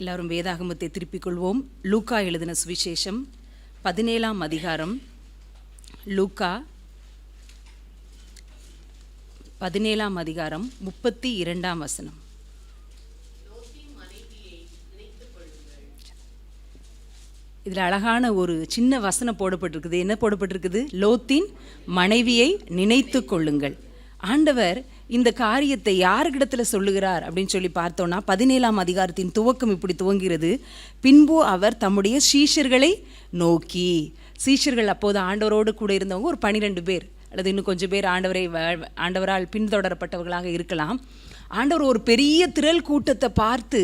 எல்லாரும் வேதாகமத்தை திருப்பிக் கொள்வோம் லூக்கா எழுதின சுவிசேஷம் பதினேழாம் அதிகாரம். லூக்கா பதினேழாம் அதிகாரம் முப்பத்தி இரண்டாம் வசனம். இதில் அழகான ஒரு சின்ன வசனம் போடப்பட்டிருக்குது. என்ன போடப்பட்டிருக்குது? லோத்தின் மனைவியை நினைத்து கொள்ளுங்கள். ஆண்டவர் இந்த காரியத்தை யாருக்கிடத்துல சொல்லுகிறார் அப்படின்னு சொல்லி பார்த்தோன்னா பதினேழாம் அதிகாரத்தின் துவக்கம் இப்படி துவங்கிறது. பின்பு அவர் தம்முடைய சீஷர்களை நோக்கி. சீஷர்கள் அப்போது ஆண்டவரோடு கூட இருந்தவங்க ஒரு பனிரெண்டு பேர். அல்லது இன்னும் கொஞ்சம் பேர் ஆண்டவரை ஆண்டவரால் பின்தொடரப்பட்டவர்களாக இருக்கலாம். ஆண்டவர் ஒரு பெரிய திரள் கூட்டத்தை பார்த்து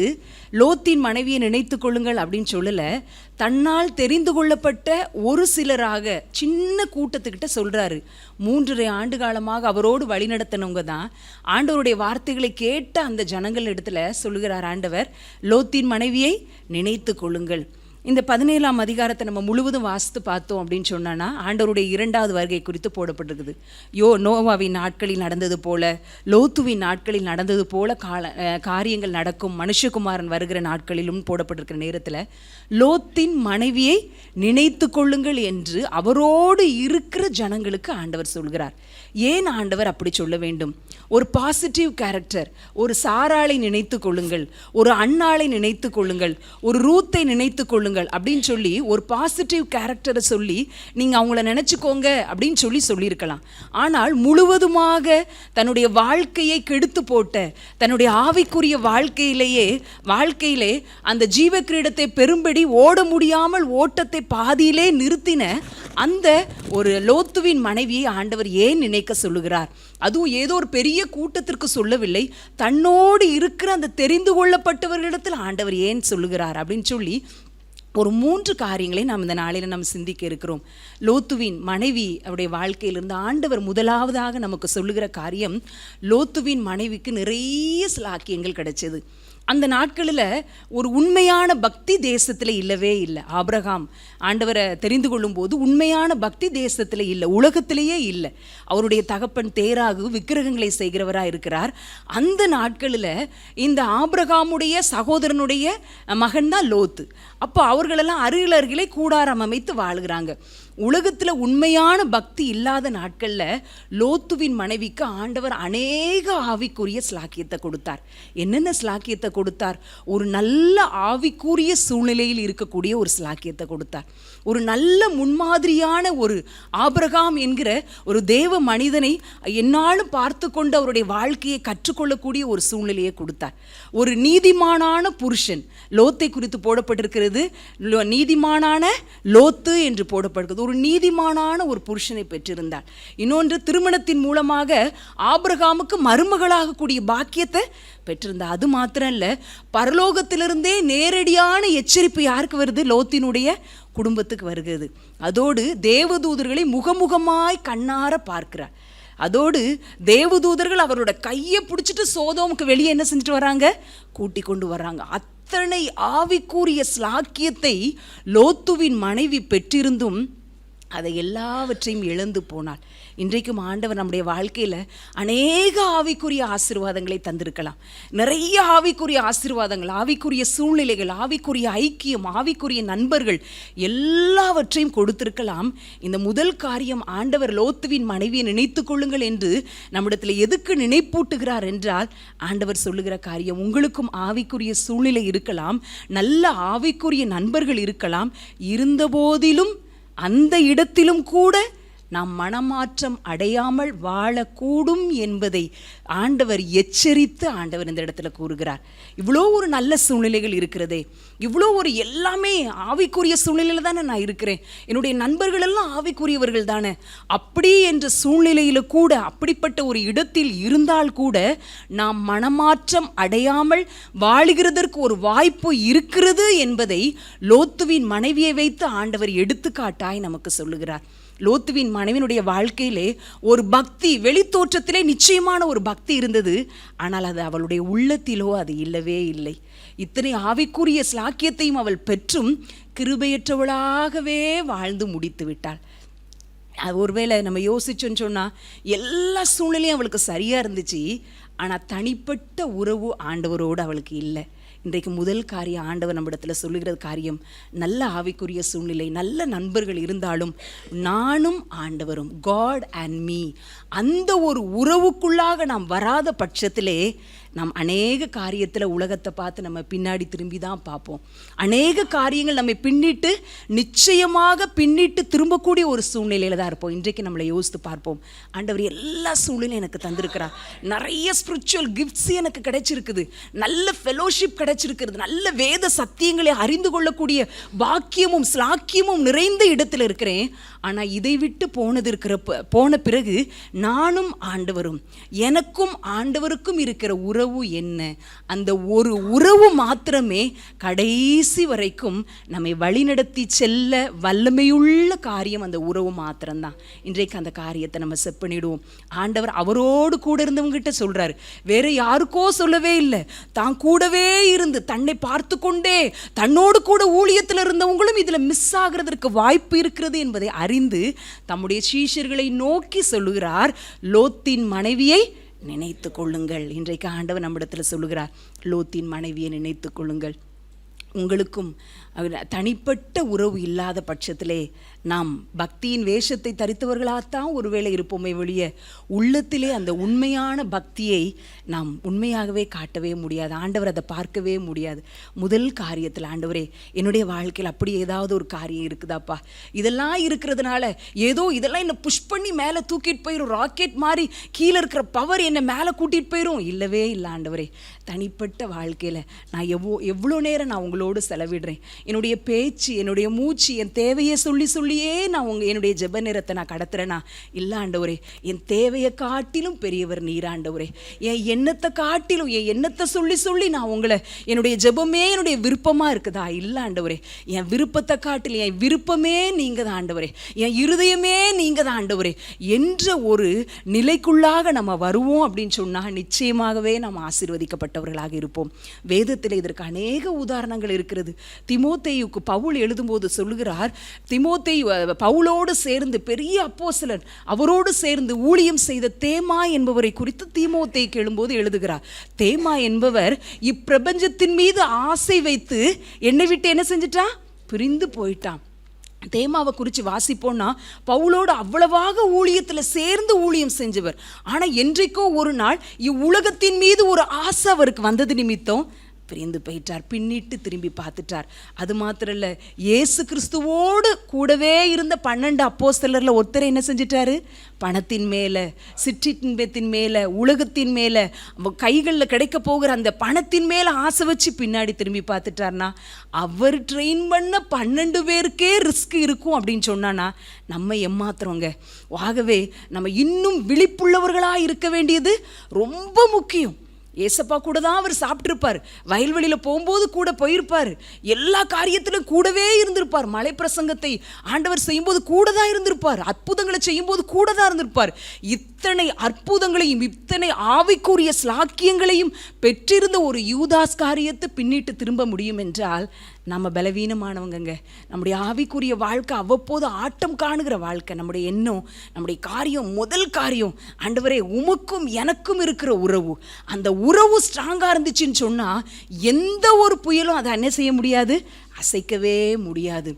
லோத்தின் மனைவியை நினைத்து கொள்ளுங்கள் அப்படின்னு சொல்லலை தன்னால் தெரிந்து கொள்ளப்பட்ட ஒரு சிலராக சின்ன கூட்டத்துக்கிட்ட சொல்கிறாரு மூன்றரை ஆண்டு காலமாக அவரோடு வழிநடத்தினவங்க தான். ஆண்டவருடைய வார்த்தைகளை கேட்ட அந்த ஜனங்கள் இடத்துல சொல்லுகிறார் ஆண்டவர் லோத்தின் மனைவியை நினைத்து கொள்ளுங்கள். இந்த பதினேழாம் அதிகாரத்தை நம்ம முழுவதும் வாசித்து பார்த்தோம் அப்படின்னு சொன்னோன்னா ஆண்டவருடைய இரண்டாவது வருகை குறித்து போடப்பட்டிருக்குது. யோ நோவாவின் நாட்களில் நடந்தது போல லோத்துவின் நாட்களில் நடந்தது போல கால காரியங்கள் நடக்கும் மனுஷகுமாரன் வருகிற நாட்களிலும் போடப்பட்டிருக்கிற நேரத்தில் லோத்தின் மனைவியை நினைத்து கொள்ளுங்கள் என்று அவரோடு இருக்கிற ஜனங்களுக்கு ஆண்டவர் சொல்கிறார். ஏன் ஆண்டவர் அப்படி சொல்ல வேண்டும்? ஒரு பாசிட்டிவ் கேரக்டர் ஒரு சாராளை நினைத்து கொள்ளுங்கள் ஒரு அண்ணாளை நினைத்து கொள்ளுங்கள் ஒரு ரூத்தை நினைத்து கொள்ளுங்கள் அப்படின்னு சொல்லி ஒரு பாசிட்டிவ் கேரக்டரை சொல்லி நீங்கள் அவங்கள நினச்சிக்கோங்க அப்படின்னு சொல்லி சொல்லியிருக்கலாம். ஆனால் முழுவதுமாக தன்னுடைய வாழ்க்கையை கெடுத்து போட்ட தன்னுடைய ஆவிக்குரிய வாழ்க்கையிலேயே வாழ்க்கையிலே அந்த ஜீவ கிரீடத்தை பெரும்படி ஓட முடியாமல் ஓட்டத்தை பாதியிலே நிறுத்தின அந்த ஒரு லோத்துவின் மனைவியை ஆண்டவர் ஏன் நினைக்க சொல்லுகிறார்? அதுவும் ஏதோ ஒரு பெரிய கூட்டத்திற்கு சொல்லவில்லை. தன்னோடு இருக்கிற அந்த தெரிந்து கொள்ளப்பட்டவர்களிடத்தில் ஆண்டவர் ஏன் சொல்லுகிறார் அப்படின்னு சொல்லி ஒரு மூன்று காரியங்களை நாம் இந்த நாளில் நம்ம சிந்திக்க இருக்கிறோம். லோத்துவின் மனைவி அவருடைய வாழ்க்கையிலிருந்து ஆண்டவர் முதலாவதாக நமக்கு சொல்லுகிற காரியம் லோத்துவின் மனைவிக்கு நிறைய சிலாக்கியங்கள் கிடைச்சது. அந்த நாட்களில் ஒரு உண்மையான பக்தி தேசத்தில் இல்லவே இல்லை. ஆபிரகாம் ஆண்டவரை தெரிந்து கொள்ளும்போது உண்மையான பக்தி தேசத்தில் இல்லை உலகத்திலேயே இல்லை. அவருடைய தகப்பன் தேராகு விக்கிரகங்களை செய்கிறவராக இருக்கிறார். அந்த நாட்களில் இந்த ஆபிரகாமுடைய சகோதரனுடைய மகன் தான் லோத்து. அப்போ அவர்களெல்லாம் அருகில் அருகிலே கூடாரம் அமைத்து வாழ்கிறாங்க. உலகத்தில் உண்மையான பக்தி இல்லாத நாட்களில் லோத்துவின் மனைவிக்கு ஆண்டவர் அநேக ஆவிக்குரிய ஸ்லாக்கியத்தை கொடுத்தார். என்னென்ன ஸ்லாக்கியத்தை கொடுத்தார்? ஒரு நல்ல ஆவிக்குரிய சூழ்நிலையில் இருக்கக்கூடிய ஒரு ஸ்லாக்கியத்தை கொடுத்தார். ஒரு நல்ல முன்மாதிரியான ஒரு ஆபிரகாம் என்கிற ஒரு தேவ மனிதனை என்னாலும் பார்த்து கொண்டு அவருடைய வாழ்க்கையை கற்றுக்கொள்ளக்கூடிய ஒரு சூழ்நிலையை கொடுத்தார். ஒரு நீதிமானான புருஷன் லோத்தை குறித்து போடப்பட்டிருக்கிறது. நீதிமானான லோத்து என்று போடப்படுகிறது. ஒரு நீதிமானான ஒரு புருஷனை பெற்றிருந்தார் இன்னொன்று திருமணத்தின் மூலமாக ஆபிரகாமுக்கு மருமகளாக கூடிய பாக்கியத்தை பெற்றிருந்தார் அது மாத்திரம் இல்லை பரலோகத்திலிருந்தே நேரடியான எச்சரிப்பு யாருக்கு வருது? லோத்தினுடைய குடும்பத்துக்கு வருகிறது. அதோடு தேவதூதர்களை முகமுகமாய் கண்ணார பார்க்கிறார். அதோடு தேவதூதர்கள் அவரோட கையை பிடிச்சிட்டு சோதோமுக்கு வெளியே என்ன செஞ்சுட்டு வராங்க? கூட்டி கொண்டு வர்றாங்க. அத்தனை ஆவிக்குரிய ஸ்லாக்கியத்தை லோத்துவின் மனைவி பெற்றிருந்தும் அதை எல்லாவற்றையும் இழந்து போனாள். இன்றைக்கும் ஆண்டவர் நம்முடைய வாழ்க்கையில் அநேக ஆவிக்குரிய ஆசீர்வாதங்களை தந்திருக்கலாம். நிறைய ஆவிக்குரிய ஆசீர்வாதங்கள் ஆவிக்குரிய சூழ்நிலைகள் ஆவிக்குரிய ஐக்கியம் ஆவிக்குரிய நண்பர்கள் எல்லாவற்றையும் கொடுத்திருக்கலாம். இந்த முதல் காரியம் ஆண்டவர் லோத்துவின் மனைவியை நினைத்து கொள்ளுங்கள் என்று நம்மிடத்தில் எதுக்கு நினைப்பூட்டுகிறார் என்றால் ஆண்டவர் சொல்லுகிற காரியம் உங்களுக்கும் ஆவிக்குரிய சூழ்நிலை இருக்கலாம் நல்ல ஆவிக்குரிய நண்பர்கள் இருக்கலாம். இருந்தபோதிலும் அந்த இடத்திலும் கூட நாம் மனமாற்றம் அடையாமல் வாழக்கூடும் என்பதை ஆண்டவர் எச்சரித்து ஆண்டவர் இந்த இடத்துல கூறுகிறார். இவ்வளோ ஒரு நல்ல சூழ்நிலைகள் இருக்கிறதே. இவ்வளோ ஒரு எல்லாமே ஆவிக்குரிய சூழ்நிலையில் தானே நான் இருக்கிறேன். என்னுடைய நண்பர்கள் எல்லாம் ஆவிக்குரியவர்கள் தானே. அப்படி என்ற சூழ்நிலையில் கூட அப்படிப்பட்ட ஒரு இடத்தில் இருந்தால் கூட நாம் மனமாற்றம் அடையாமல் வாழுகிறதற்கு ஒரு வாய்ப்பு இருக்கிறது என்பதை லோத்துவின் மனைவியை வைத்து ஆண்டவர் எடுத்துக்காட்டாய் நமக்கு சொல்லுகிறார். லோத்துவின் மனைவினுடைய வாழ்க்கையிலே ஒரு பக்தி வெளித்தோற்றத்திலே நிச்சயமான ஒரு பக்தி இருந்தது. ஆனால் அது அவளுடைய உள்ளத்திலோ அது இல்லவே இல்லை. இத்தனை ஆவிக்குரிய ஸ்லாக்கியத்தையும் அவள் பெற்றும் கிருபையற்றவளாகவே வாழ்ந்து முடித்து விட்டாள். அது ஒருவேளை நம்ம யோசிச்சோன்னு சொன்னால் எல்லா சூழ்நிலையும் அவளுக்கு சரியாக இருந்துச்சு. ஆனால் தனிப்பட்ட உறவு ஆண்டவரோடு அவளுக்கு இல்லை. இன்றைக்கு முதல் காரியம் ஆண்டவர் நம்மிடத்தில் சொல்லுகிற காரியம் நல்ல ஆவிக்குரிய சூழ்நிலை நல்ல நண்பர்கள் இருந்தாலும் நானும் ஆண்டவரும் காட் அண்ட் மீ அந்த ஒரு உறவுக்குள்ளாக நாம் வராத பட்சத்திலே நாம் அநேக காரியத்தில் உலகத்தை பார்த்து நம்ம பின்னாடி திரும்பி தான் பார்ப்போம். அநேக காரியங்கள் நம்மை பின்னிட்டு நிச்சயமாக பின்னிட்டு திரும்பக்கூடிய ஒரு சூழ்நிலையில் தான் இருப்போம். இன்றைக்கு நம்மளை யோசித்து பார்ப்போம். ஆண்டவர் எல்லா சூழ்நிலையும் எனக்கு தந்திருக்கிறார். நிறைய ஸ்பிரிச்சுவல் கிஃப்ட்ஸ் எனக்கு கிடைச்சிருக்குது. நல்ல ஃபெலோஷிப் கிடைச்சிருக்கிறது. நல்ல வேத சத்தியங்களை அறிந்து கொள்ளக்கூடிய பாக்கியமும் ஸ்லாக்கியமும் நிறைந்த இடத்துல இருக்கிறேன். ஆனால் இதை விட்டு போனது இருக்கிற போன பிறகு நானும் ஆண்டவரும் எனக்கும் ஆண்டவருக்கும் இருக்கிற உறவு என்ன? அந்த ஒரு உறவு மாத்திரமே கடைசி வரைக்கும் நம்மை வழிநடத்தி செல்ல வல்லமையுள்ள காரியம் அந்த உறவு மாத்திரம்தான். இன்றைக்கு அந்த காரியத்தை நம்ம செப் பண்ணிவிடுவோம் ஆண்டவர் அவரோடு கூட இருந்தவங்ககிட்ட சொல்றாரு. வேற யாருக்கோ சொல்லவே இல்லை. தான் கூடவே இருந்து தன்னை பார்த்து கொண்டே தன்னோடு கூட ஊழியத்தில் இருந்தவங்களும் இதுல மிஸ் ஆகிறதற்கு வாய்ப்பு இருக்கிறது என்பதை அறிந்து தம்முடைய சீஷர்களை நோக்கி சொல்லுகிறார். லோத்தின் மனைவியை நினைத்து கொள்ளுங்கள். இன்றைக்கு ஆண்டவர் நம்மிடத்தில் சொல்லுகிறார் லோத்தின் மனைவியை நினைத்து கொள்ளுங்கள். உங்களுக்கும் தனிப்பட்ட உறவு இல்லாத பட்சத்திலே நாம் பக்தியின் வேஷத்தை தரித்தவர்களாகத்தான் ஒருவேளை இருப்போமே வெளிய உள்ளத்திலே அந்த உண்மையான பக்தியை நாம் உண்மையாகவே காட்டவே முடியாது ஆண்டவர் அதை பார்க்கவே முடியாது. முதல் காரியத்தில் ஆண்டவரே என்னுடைய வாழ்க்கையில் அப்படி ஏதாவது ஒரு காரியம் இருக்குதாப்பா? இதெல்லாம் இருக்கிறதுனால ஏதோ இதெல்லாம் என்னை புஷ் பண்ணி மேலே தூக்கிட்டு போயிடும் ராக்கெட் மாதிரி கீழே இருக்கிற பவர் என்னை மேலே கூட்டிகிட்டு போயிடும் இல்லவே இல்லை ஆண்டவரே. தனிப்பட்ட வாழ்க்கையில் நான் எவ்வளோ எவ்வளோ நேரம் நான் உங்களோடு செலவிடுறேன். என்னுடைய பேச்சு என்னுடைய மூச்சு என் தேவையை சொல்லி அப்படியே நான் உங்கள் என்னுடைய ஜெப நேரத்தை நான் கடத்துறேனா. இல்லை ஆண்டவரே என் தேவையை காட்டிலும் பெரியவர் நீராண்டவரே என் எண்ணத்தை காட்டிலும் என் எண்ணத்தை சொல்லி சொல்லி நான் உங்களை என்னுடைய ஜெபமே என்னுடைய விருப்பமாக இருக்குதா? இல்லை ஆண்டவரே என் விருப்பத்தை காட்டிலும் என் விருப்பமே நீங்கள் தான் ஆண்டவரே. என் இருதயமே நீங்கள் தான் ஆண்டவரே. என்ற ஒரு நிலைக்குள்ளாக நம்ம வருவோம் அப்படின்னு சொன்னால் நிச்சயமாகவே நம்ம ஆசீர்வதிக்கப்பட்டவர்களாக இருப்போம். வேதத்தில் இதற்கு அநேக உதாரணங்கள் இருக்கிறது. திமோத்தேயுக்கு பவுல் எழுதும்போது சொல்லுகிறார் திமோத்தேயு பவுலோடு சேர்ந்து பெரிய அப்போஸ்தலன் அவரோடு சேர்ந்து ஊழியம் செய்த தேமா என்பவரை குறித்து தீமோத்தேயுக்கு எழும்போது எழுதுகிறார் தேமா என்பவர் இப்பிரபஞ்சத்தின் மீது ஆசை வைத்து என்னை விட்டு என்ன செஞ்சிட்டான் பிரிந்து போயிட்டான். தேமாவை குறித்து வாசிப்போம்னா பவுலோடு அவ்வளவாக ஊழியத்தில் சேர்ந்து ஊழியம் செஞ்சவர். ஆனால் என்றைக்கோ ஒரு நாள் இவ்வுலகத்தின் மீது ஒரு ஆசை அவருக்கு வந்தது நிமித்தம் பிரிந்து போயிட்டார் பின்னிட்டு திரும்பி பார்த்துட்டார். அது மாத்திரம் இல்லை இயேசு கிறிஸ்துவோடு கூடவே இருந்த பன்னெண்டு அப்போஸ்தலரில் ஒருத்தர் என்ன செஞ்சிட்டாரு? பணத்தின் மேலே சிற்றின்பத்தின் மேலே உலகத்தின் மேலே கைகளில் கிடைக்க போகிற அந்த பணத்தின் மேலே ஆசை வச்சு பின்னாடி திரும்பி பார்த்துட்டார்னா அவர் ட்ரெயின் பண்ண பன்னெண்டு பேருக்கே ரிஸ்க் இருக்கும் அப்படின்னு சொன்னானா நம்ம ஏமாத்துறோங்க. ஆகவே நம்ம இன்னும் விழிப்புள்ளவர்களாக இருக்க வேண்டியது ரொம்ப முக்கியம். ஏசப்பா கூட தான் அவர் சாப்பிட்ருப்பார் வயல்வெளியில் போகும்போது கூட போயிருப்பார். எல்லா காரியத்திலும் கூடவே இருந்திருப்பார். மலை பிரசங்கத்தை ஆண்டவர் செய்யும்போது கூட தான் இருந்திருப்பார். அற்புதங்களை செய்யும்போது கூட தான் இருந்திருப்பார். இத்தனை அற்புதங்களையும் இத்தனை ஆவிக்குரிய ஸ்லாக்கியங்களையும் பெற்றிருந்த ஒரு யூதாஸ் காரியத்தை பின்னிட்டு திரும்ப முடியும் என்றால் நம்ம பலவீனமானவங்கங்க. நம்முடைய ஆவிக்குரிய வாழ்க்கை அவ்வப்போது ஆட்டம் காணுகிற வாழ்க்கை. நம்முடைய எண்ணம் நம்முடைய காரியம் முதல் காரியம் ஆண்டவரே உமக்கும் எனக்கும் இருக்கிற உறவு. அந்த உறவு ஸ்ட்ராங்காக இருந்துச்சுன்னு சொன்னால் எந்த ஒரு புயலும் அதை என்ன செய்ய முடியாது அசைக்கவே முடியாது.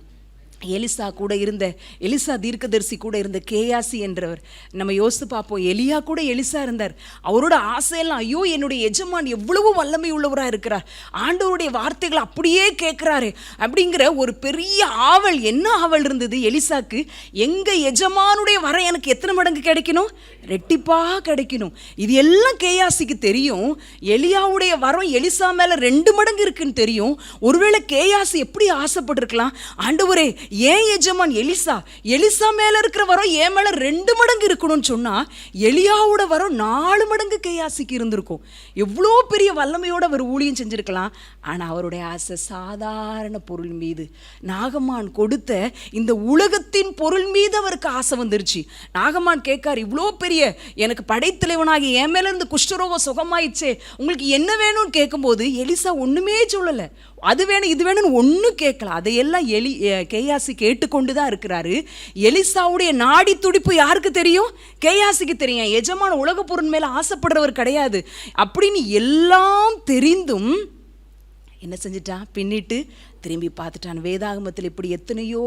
எலிசா கூட இருந்த எலிசா தீர்க்கதரிசி கூட இருந்த கேயாசி என்றவர். நம்ம யோசித்து பார்ப்போம் எலியா கூட எலிசா இருந்தார். அவரோட ஆசையெல்லாம் ஐயோ என்னுடைய எஜமான் எவ்வளவு வல்லமை உள்ளவராக இருக்கிறார். ஆண்டவருடைய வார்த்தைகளை அப்படியே கேட்குறாரு அப்படிங்கிற ஒரு பெரிய ஆவல் என்ன ஆவல் இருந்தது எலிசாக்கு? எங்கள் எஜமானுடைய வர எனக்கு எத்தனை மடங்கு கிடைக்கணும்? ரெட்டிப்பாக கிடைக்கணும். இது எல்லாம் கேயாசிக்கு தெரியும். எலியாவுடைய வரம் எலிசா மேலே ரெண்டு மடங்கு இருக்குன்னு தெரியும். ஒருவேளை கேயாசி எப்படி ஆசைப்பட்டிருக்கலாம்? ஆண்டவரே ஏன் எஜமான் எலிசா? எலிசா மேலே இருக்கிற வரம் என் மேலே ரெண்டு மடங்கு இருக்கணும்னு சொன்னால் எலியாவோட வரம் நாலு மடங்கு கையாசிக்கு இருந்திருக்கும். எவ்வளோ பெரிய வல்லமையோட அவர் ஊழியம் செஞ்சுருக்கலாம். ஆனால் அவருடைய ஆசை சாதாரண பொருள் மீது. நாகமான் கொடுத்த இந்த உலகத்தின் பொருள் மீது அவருக்கு ஆசை வந்துருச்சு. நாகமான் கேட்கார் இவ்வளோ பெரிய எனக்கு படைத்தலைவனாகி என் மேல இருந்து குஷ்டரோகம் சுகமாயிடுச்சே. உங்களுக்கு என்ன வேணும்னு கேட்கும்போது எலிசா ஒன்றுமே சொல்லலை. அது வேணும் இது வேணும்னு ஒன்றும் கேட்கல. அதையெல்லாம் எலி கேயாசி கேட்டுக்கொண்டு தான் இருக்கிறாரு. எலிசாவுடைய நாடி துடிப்பு யாருக்கு தெரியும்? கேயாசிக்கு தெரியும். எஜமான உலக பொருள் மேலே ஆசைப்படுறவர் கிடையாது. அப்படின்னு எல்லாம் தெரிந்தும் என்ன செஞ்சிட்டான் பின்னிட்டு திரும்பி பார்த்துட்டான். வேதாகமத்தில் இப்படி எத்தனையோ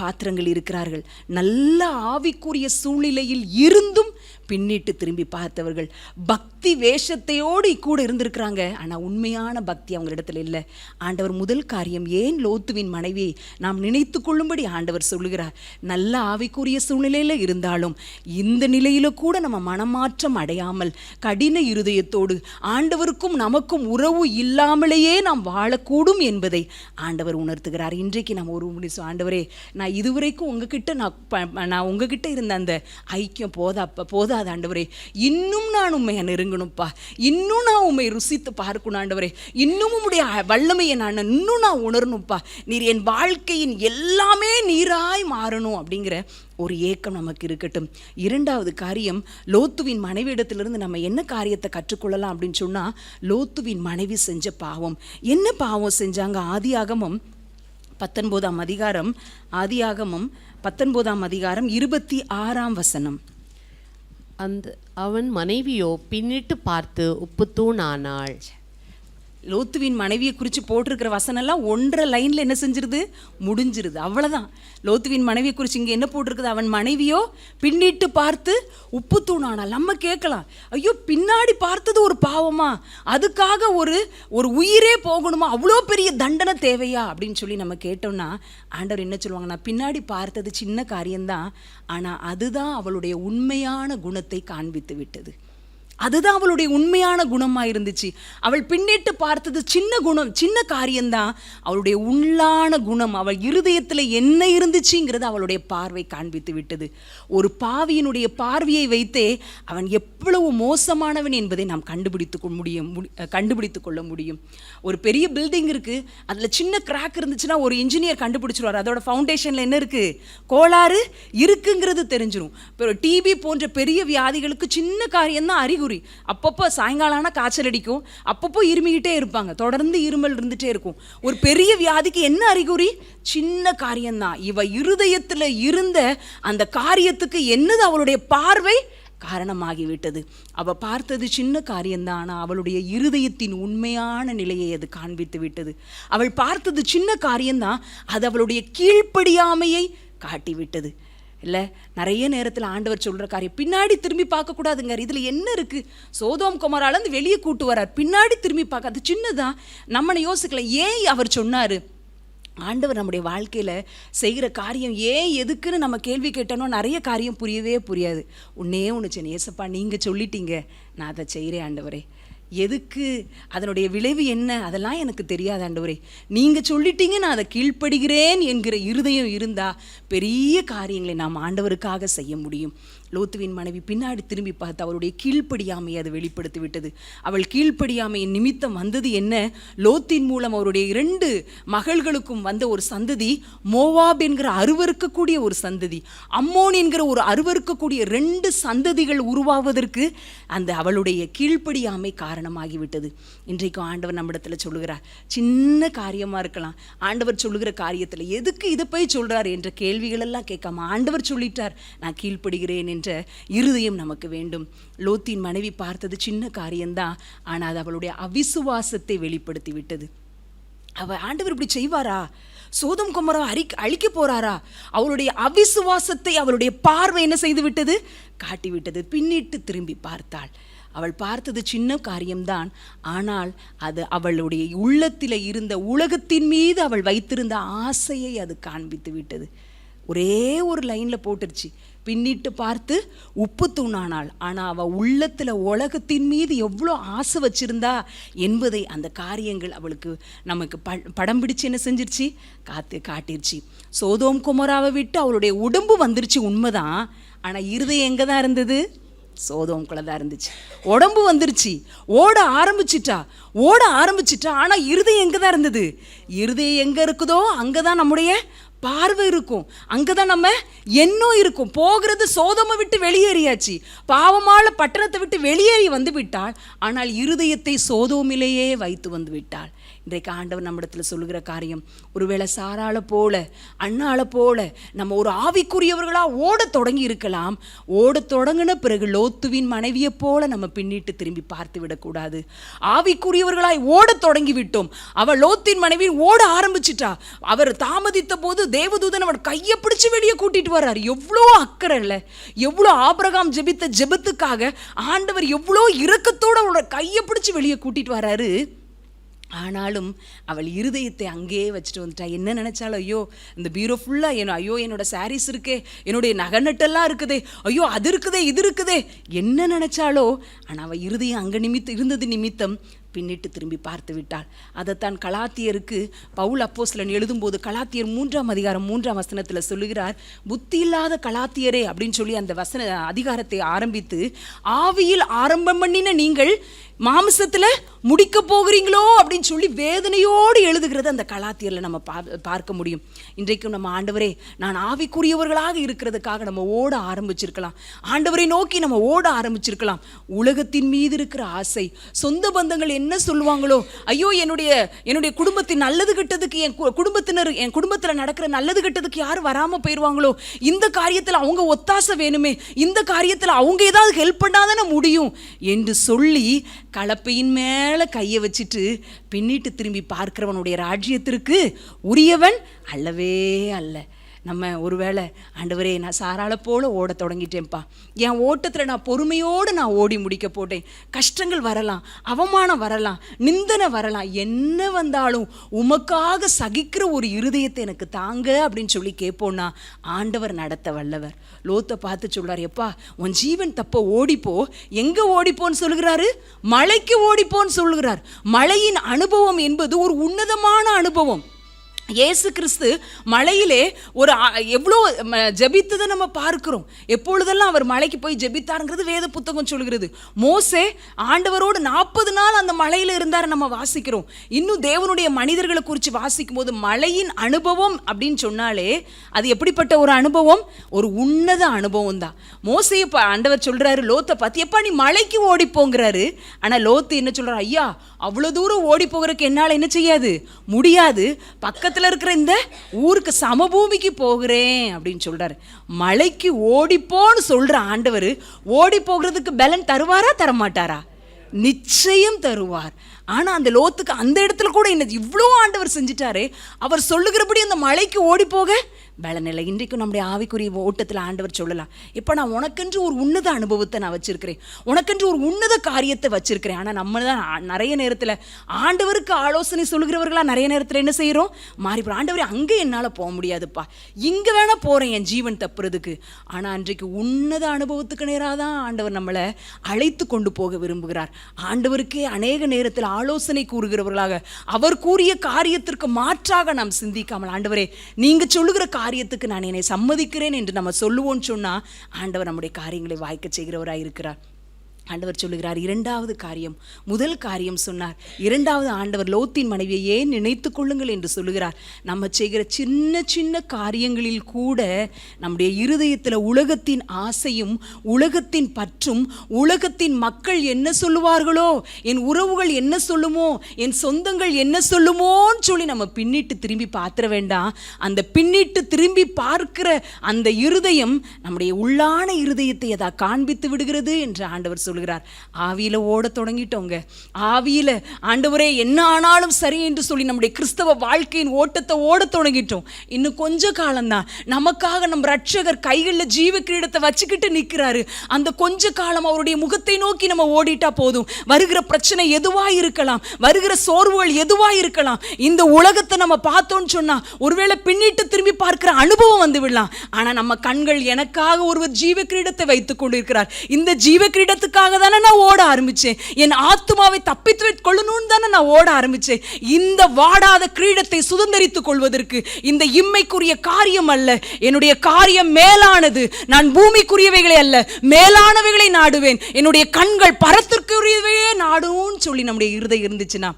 பாத்திரங்கள் இருக்கிறார்கள். நல்ல ஆவிக்குரிய சூழ்நிலையில் இருந்தும் பின்னிட்டு திரும்பி பார்த்தவர்கள். பக்தி வேஷத்தையோடு கூட இருந்திருக்கிறாங்க. ஆனால் உண்மையான பக்தி அவங்களிடத்தில் இல்லை. ஆண்டவர் முதல் காரியம் ஏன் லோத்துவின் மனைவியை நாம் நினைத்து கொள்ளும்படி ஆண்டவர் சொல்லுகிறார். நல்ல ஆவிக்குரிய சூழ்நிலையில் இருந்தாலும் இந்த நிலையில் கூட நம்ம மனமாற்றம் அடையாமல் கடின இருதயத்தோடு ஆண்டவருக்கும் நமக்கும் உறவு இல்லாமலேயே நாம் வாழக்கூடும் என்பதை ஆண்டவர் உணர்த்துகிறார். இன்றைக்கு நம்ம ஒரு முடி ஆண்டவரே நான் இதுவரைக்கும் உங்ககிட்ட நான் ப- நான் உங்ககிட்ட இருந்த அந்த ஐக்கியம் போதா போதா போதாது ஆண்டவரே. இன்னும் நான் உண்மை நெருங்கணும்ப்பா. இன்னும் நான் உண்மை ருசித்து பார்க்கணும் ஆண்டவரே. இன்னும் உம்முடைய வல்லமையை நான் இன்னும் நான் உணரணும்ப்பா. நீர் என் வாழ்க்கையின் எல்லாமே நீராய் மாறணும் அப்படிங்கிற ஒரு ஏக்கம் நமக்கு இருக்கட்டும். இரண்டாவது காரியம் லோத்துவின் மனைவியிடத்திலிருந்து நம்ம என்ன காரியத்தை கற்றுக்கொள்ளலாம் அப்படின்னு சொன்னா லோத்துவின் மனைவி செஞ்ச பாவம். என்ன பாவம் செஞ்சாங்க? ஆதியாகமும் பத்தொன்பதாம் அதிகாரம் ஆதியாகமும் பத்தொன்பதாம் அதிகாரம் இருபத்தி ஆறாம் வசனம். அந்த அவன் மனைவியோ பின்னிட்டு பார்த்து உப்புத்தூணானாள். லோத்துவின் மனைவியை குறித்து போட்டிருக்கிற வசனம்லாம் ஒன்றரை லைனில் என்ன செஞ்சிருது? முடிஞ்சிருது. அவ்வளோதான் லோத்துவின் மனைவியை குறித்து இங்கே என்ன போட்டிருக்குது? அவன் மனைவியோ பின்னிட்டு பார்த்து உப்பு தூணானா நம்ம கேட்கலாம். ஐயோ பின்னாடி பார்த்தது ஒரு பாவமா? அதுக்காக ஒரு ஒரு உயிரே போகணுமா? அவ்வளோ பெரிய தண்டனை தேவையா? அப்படின்னு சொல்லி நம்ம கேட்டோம்னா ஆண்டவர் என்ன சொல்லுவாங்கன்னா பின்னாடி பார்த்தது சின்ன காரியம்தான். ஆனால் அதுதான் அவளுடைய உண்மையான குணத்தை காண்பித்து விட்டது. அதுதான் அவளுடைய உண்மையான குணமாக இருந்துச்சு. அவள் பின்னிட்டு பார்த்தது சின்ன குணம் சின்ன காரியம்தான். அவளுடைய உள்ளான குணம் அவள் இருதயத்தில் என்ன இருந்துச்சுங்கிறது அவளுடைய பார்வை காண்பித்து விட்டது. ஒரு பாவியினுடைய பார்வையை வைத்தே அவன் எவ்வளவு மோசமானவன் என்பதை நாம் கண்டுபிடித்து முடியும் கண்டுபிடித்து கொள்ள முடியும். ஒரு பெரிய பில்டிங் இருக்கு அதில் சின்ன கிராக் இருந்துச்சுன்னா ஒரு இன்ஜினியர் கண்டுபிடிச்சிருவார். அதோட ஃபவுண்டேஷனில் என்ன இருக்குது கோளாறு இருக்குங்கிறது தெரிஞ்சிடும் இப்போ டிபி போன்ற பெரிய வியாதிகளுக்கு சின்ன காரியம்தான் அறிகுறி. அப்பப்போ சாயங்காலம் ஆனால் காய்ச்சல் அடிக்கும். அப்பப்போ இருமிக்கிட்டே இருப்பாங்க. தொடர்ந்து இருமல் இருந்துட்டே இருக்கும். ஒரு பெரிய வியாதிக்கு என்ன அறிகுறி? சின்ன காரியம்தான். இவ இருதயத்தில் இருந்த அந்த காரியத்துக்கு என்னது அவளுடைய பார்வை? காரணமாகிவிட்டது. அவள் பார்த்தது சின்ன காரியம்தான். ஆனால் அவளுடைய இருதயத்தின் உண்மையான நிலையை அது காண்பித்து விட்டது. அவள் பார்த்தது சின்ன காரியம்தான். அது அவளுடைய கீழ்ப்படியாமையை காட்டிவிட்டது. இல்லை நிறைய நேரத்தில் ஆண்டவர் சொல்கிற காரியம். பின்னாடி திரும்பி பார்க்கக்கூடாதுங்க. இதில் என்ன இருக்குது சோதோம் குமாராலேருந்து வெளியே கூட்டு வரார். பின்னாடி திரும்பி பார்க்க அது சின்னதான் நம்மளை யோசிக்கல. ஏன் அவர் சொன்னார்? ஆண்டவர் நம்முடைய வாழ்க்கையில் செய்கிற காரியம் ஏன் எதுக்குன்னு நம்ம கேள்வி கேட்டோன்னா நிறைய காரியம் புரியவே புரியாது. உன்னே ஒன்று சொன்ன ஏசப்பா நீங்கள் சொல்லிட்டீங்க. நான் அதை செய்கிறேன் ஆண்டவரே. எதுக்கு? அதனுடைய விளைவு என்ன? அதெல்லாம் எனக்கு தெரியாது ஆண்டவரே. நீங்கள் சொல்லிட்டீங்க நான் அதை கீழ்ப்படுகிறேன் என்கிற இருதயம் இருந்தால் பெரிய காரியங்களை நாம் ஆண்டவருக்காக செய்ய முடியும். லோத்துவின் மனைவி பின்னாடி திரும்பி பார்த்து அவருடைய கீழ்ப்படியாமையை அது வெளிப்படுத்தி விட்டது அவள் கீழ்ப்படியாமையின் நிமித்தம் வந்தது என்ன? லோத்தின் மூலம் அவருடைய இரண்டு மகள்களுக்கும் வந்த ஒரு சந்ததி மோவாப் என்கிற அருவருக்கக்கூடிய ஒரு சந்ததி அம்மோன் என்கிற ஒரு அருவருக்கக்கூடிய ரெண்டு சந்ததிகள் உருவாவதற்கு அந்த அவளுடைய கீழ்ப்படியாமை காரணமாகிவிட்டது. இன்றைக்கும் ஆண்டவர் நம்மிடத்தில் சொல்லுகிறார் சின்ன காரியமாக இருக்கலாம். ஆண்டவர் சொல்லுகிற காரியத்தில் எதுக்கு இதை போய் சொல்கிறார் என்ற கேள்விகளெல்லாம் கேட்காம ஆண்டவர் சொல்லிட்டார் நான் கீழ்ப்படுகிறேன் என்று இருதயம் நமக்கு வேண்டும். லோத்தின் மனைவி பார்த்தது சின்ன காரியம்தான். ஆனால் அது அவளுடைய அவிசுவாசத்தை வெளிப்படுத்தி விட்டது அவ ஆண்டவர் இப்படி செய்வாரா? சோதம் குமரா அரி அழிக்க போறாரா? அவளுடைய அவிசுவாசத்தை அவளுடைய பார்வை என்ன செய்து விட்டது காட்டி விட்டது பின்னிட்டு திரும்பி பார்த்தாள். அவள் பார்த்தது சின்ன காரியம்தான். ஆனால் அது அவளுடைய உள்ளத்தில் இருந்த உலகத்தின் மீது அவள் வைத்திருந்த ஆசையை அது காண்பித்து விட்டது ஒரே ஒரு லைனில் போட்டுருச்சு. பின்னிட்டு பார்த்து உப்பு தூணானாள். ஆனால் அவள் உள்ளத்தில் உலகத்தின் மீது எவ்வளோ ஆசை வச்சிருந்தா என்பதை அந்த காரியங்கள் அவளுக்கு நமக்கு ப படம் பிடிச்சு என்ன செஞ்சிருச்சு? காத்து காட்டிருச்சு. சோதோம் குமராவை விட்டு அவளுடைய உடம்பு வந்துருச்சு உண்மைதான். ஆனால் இருதயம் எங்கே தான் இருந்தது? சோதோம் தான் இருந்துச்சு. உடம்பு வந்துருச்சு. ஓட ஆரம்பிச்சிட்டா. ஓட ஆரம்பிச்சிட்டா. ஆனால் இருதயம் எங்கே தான் இருந்தது? இருதயம் எங்கே இருக்குதோ அங்கே தான் நம்முடைய பார்வை இருக்கும். அங்கே தான் நம்ம எண்ணம் இருக்கும். போகிறது சோதமை விட்டு வெளியேறியாச்சு. பாவமால பட்டணத்தை விட்டு வெளியேறி வந்து விட்டாள். ஆனால் இருதயத்தை சோதோமிலேயே வைத்து வந்து விட்டாள். இன்றைக்கு ஆண்டவர் நம்மிடத்தில் சொல்லுகிற காரியம் ஒருவேளை சாரால போல அண்ணால போல நம்ம ஒரு ஆவிக்குரியவர்களாக ஓடத் தொடங்கி இருக்கலாம். ஓடத் தொடங்கின பிறகு லோத்துவின் மனைவியை போல நம்ம பின்னிட்டு திரும்பி பார்த்து விடக்கூடாது. ஆவிக்குரியவர்களாய் ஓடத் தொடங்கி விட்டோம். அவள் லோத்தின் மனைவி ஓட ஆரம்பிச்சிட்டா. அவர் தாமதித்த போது தேவதூதன் அவர் கையை பிடிச்சு வெளியே கூட்டிட்டு வர்றார். எவ்வளோ அக்கறை இல்லை. எவ்வளோ ஆபிரகாம் ஜெபித்த ஜெபத்துக்காக ஆண்டவர் எவ்வளோ இரக்கத்தோட அவளோட கையை பிடிச்சு வெளியே கூட்டிட்டு வர்றாரு. ஆனாலும் அவள் இருதயத்தை அங்கேயே வச்சுட்டு வந்துட்டா. என்ன நினச்சாலும் ஐயோ இந்த பீரோ ஃபுல்லாக என்ன ஐயோ என்னோட சாரீஸ் இருக்கே என்னுடைய நகநட்டெல்லாம் இருக்குதே ஐயோ அது இருக்குதே இது இருக்குதே. என்ன நினச்சாலோ ஆனால் அவள் இருதயம் அங்கே நிமித்த இருந்தது நிமித்தம் பின்னிட்டு திரும்பி பார்த்து விட்டாள். அதைத்தான் கலாத்தியருக்கு பவுல் அப்போஸ்லன் எழுதும்போது கலாத்தியர் மூன்றாம் அதிகாரம் மூன்றாம் வசனத்தில் சொல்லுகிறார் புத்தி இல்லாத கலாத்தியரே அப்படின்னு சொல்லி அந்த வசன அதிகாரத்தை ஆரம்பித்து ஆவியில் ஆரம்பம் பண்ணின நீங்கள் மாம்சத்தில் முடிக்க போகிறீங்களோ அப்படின்னு சொல்லி வேதனையோடு எழுதுகிறது அந்த கலாத்தியரில் நம்ம பா பார்க்க முடியும். இன்றைக்கும் நம்ம ஆண்டவரே நான் ஆவிக்குரியவர்களாக இருக்கிறதுக்காக நம்ம ஓட ஆரம்பிச்சிருக்கலாம். ஆண்டவரை நோக்கி நம்ம ஓட ஆரம்பிச்சிருக்கலாம். உலகத்தின் மீது இருக்கிற ஆசை சொந்த பந்தங்கள் என்ன சொல்லுவாங்களோ ஐயோ என்னுடைய என்னுடைய குடும்பத்தின் நல்லது கெட்டதுக்கு என் கு- குடும்பத்தினர் என் குடும்பத்தில் நடக்கிற நல்லது கெட்டதுக்கு யார் வராமல் போயிடுவாங்களோ இந்த காரியத்தில் அவங்க ஒத்தாசை வேணுமே இந்த காரியத்தில் அவங்க ஏதாவது ஹெல்ப் பண்ணாதானே முடியும் என்று சொல்லி கலப்பையின் மேலே கையை வச்சுட்டு பின்னிட்டு திரும்பி பார்க்கிறவனுடைய ராஜ்யத்திற்கு உரியவன் அல்லவே அல்ல. நம்ம ஒருவேளை ஆண்டவரே நான் சாராள போல ஓட தொடங்கிட்டேன்ப்பா. என் ஓட்டத்தில் நான் பொறுமையோடு நான் ஓடி முடிக்க போட்டேன். கஷ்டங்கள் வரலாம் அவமானம் வரலாம் நிந்தனை வரலாம். என்ன வந்தாலும் உமக்காக சகிக்கிற ஒரு இருதயத்தை எனக்கு தாங்க அப்படின்னு சொல்லி கேட்போன்னா ஆண்டவர் நடத்த வல்லவர். லோத்தை பார்த்து சொல்கிறார் எப்பா உன் ஜீவன் தப்ப ஓடிப்போ. எங்கே ஓடிப்போன்னு சொல்லுகிறாரு? மலைக்கு ஓடிப்போன்னு சொல்லுகிறார். மலையின் அனுபவம் என்பது ஒரு உன்னதமான அனுபவம். இயேசு கிறிஸ்து மலையிலே ஒரு எவ்வளோ ம, ஜெபித்ததை நம்ம பார்க்கிறோம். எப்பொழுதெல்லாம் அவர் மலைக்கு போய் ஜெபித்தாருங்கிறது வேத புத்தகம் சொல்கிறது. மோசே ஆண்டவரோடு நாற்பது நாள் அந்த மலையில் இருந்தார் நம்ம வாசிக்கிறோம். இன்னும் தேவனுடைய மனிதர்களை குறித்து வாசிக்கும் போது மலையின் அனுபவம் அப்படின்னு சொன்னாலே அது எப்படிப்பட்ட ஒரு அனுபவம்? ஒரு உன்னத அனுபவம் தான். மோசையை ஆண்டவர் சொல்கிறாரு லோத்தை பார்த்து எப்பா நீ மலைக்கு ஓடி போங்கிறாரு லோத்து என்ன சொல்கிறார் ஐயா அவ்வளோ தூரம் ஓடி போகிறதுக்கு என்னால் என்ன செய்யாது? முடியாது. பக்கத்தில் இருக்கிற இந்த ஊருக்கு சமபூமிக்கு போகிறேன் அப்படின்னு சொல்றாரு. மலைக்கு ஓடிப்போன்னு சொல்ற ஆண்டவர் ஓடி போகிறதுக்கு பலன் தருவாரா தரமாட்டாரா? நிச்சயம் தருவார். ஆனா அந்த லோத்துக்கு அந்த இடத்துல கூட என்ன இவ்வளோ ஆண்டவர் செஞ்சிட்டாரு. அவர் சொல்லுகிறபடி அந்த மலைக்கு ஓடி போக வேலைநிலை. இன்றைக்கும் நம்முடைய ஆவிக்குரிய ஓட்டத்தில் ஆண்டவர் சொல்லலாம். இப்போ நான் உனக்கென்று ஒரு உன்னத அனுபவத்தை நான் வச்சிருக்கிறேன். உனக்கென்று ஒரு உன்னத காரியத்தை வச்சிருக்கிறேன். ஆனால் நம்ம தான் நிறைய நேரத்தில் ஆண்டவருக்கு ஆலோசனை சொல்லுகிறவர்களா நிறைய நேரத்தில் என்ன செய்கிறோம் மாறி போகிறோம் ஆண்டவரே அங்கே என்னால் போக முடியாதுப்பா. இங்கே வேணா போகிறேன் என் ஜீவன் தப்புறதுக்கு. ஆனால் அன்றைக்கு உன்னத அனுபவத்துக்கு நேராக தான் ஆண்டவர் நம்மளை அழைத்து கொண்டு போக விரும்புகிறார். ஆண்டவருக்கே அநேக நேரத்தில் ஆலோசனை கூறுகிறவர்களாக அவர் கூறிய காரியத்திற்கு மாற்றாக நாம் சிந்திக்காமல். ஆண்டவரே நீங்க சொல்லுகிற காரியத்துக்கு நான் என்னை சம்மதிக்கிறேன் என்று நம்ம சொல்லுவோம்னு சொன்னா ஆண்டவர் நம்முடைய காரியங்களை வாய்க்க செய்கிறவராக இருக்கிறார் ஆண்டவர் சொல்லுகிறார் இரண்டாவது காரியம் முதல் காரியம் சொன்னார் இரண்டாவது ஆண்டவர் லோத்தின் மனைவியை ஏன் நினைத்து கொள்ளுங்கள் என்று சொல்லுகிறார். நம்ம செய்கிற சின்ன சின்ன காரியங்களில் கூட நம்முடைய இருதயத்தில் உலகத்தின் ஆசையும் உலகத்தின் பற்றும் உலகத்தின் மக்கள் என்ன சொல்லுவார்களோ என் உறவுகள் என்ன சொல்லுமோ என் சொந்தங்கள் என்ன சொல்லுமோன்னு சொல்லி நம்ம பின்னிட்டு திரும்பி பார்த்துட வேண்டாம். அந்த பின்னிட்டு திரும்பி பார்க்கிற அந்த இருதயம் நம்முடைய உள்ளான இருதயத்தை அதை காண்பித்து விடுகிறது என்று ஆண்டவர் சொல்கிறார். ஆவியில் ஓட தொடங்கிட்டோங்க. ஆவியில் ஆண்டவரே என்ன ஆனாலும் சரி என்று சொல்லி நம்முடைய கிறிஸ்தவ வாழ்க்கையின் ஓட்டத்தை ஓட தொடங்கிட்டோம். இன்னும் கொஞ்ச காலம்தான். நமக்காக நம் ரட்சகர் கைகளில் ஜீவ கிரீடத்தை வச்சுக்கிட்டு நிற்கிறாரு. அந்த கொஞ்ச காலம் அவருடைய முகத்தை நோக்கி நம்ம ஓடிட்டா போதும். வருகிற பிரச்சனை எதுவாக இருக்கலாம். வருகிற சோர்வுகள் எதுவாக இருக்கலாம். இந்த உலகத்தை நம்ம பார்த்தோம்னு சொன்னால் ஒருவேளை பின்னிட்டு திரும்பி பார்க்கிற அனுபவம் வந்து விடலாம். ஆனால் நம்ம கண்கள் எனக்காக ஒருவர் ஜீவ கிரீடத்தை வைத்துக் கொண்டிருக்கிறார். இந்த ஜீவ கிரீடத்துக்காக தானே நான் ஓட ஆரம்பித்தேன் என் ஆத்துமாவை தப்பித்து வைத்துக் கொள்ளணும்னு தானே நான் ஓட ஆரம்பித்தேன் இந்த வாடாத கிரீடத்தை சுதந்தரித்துக் கொள்வதற்கு இந்த இம்மைக்குரிய காரியம் அல்ல. என்னுடைய காரியம் மேலானது. நான் பூமிக்குரியவைகளை அல்ல மேலானவைகளை நாடுவேன். என்னுடைய கண்கள் பரத்திற்குரியவையே நாடும்னு சொல்லி நம்முடைய இருதை இருந்துச்சுன்னா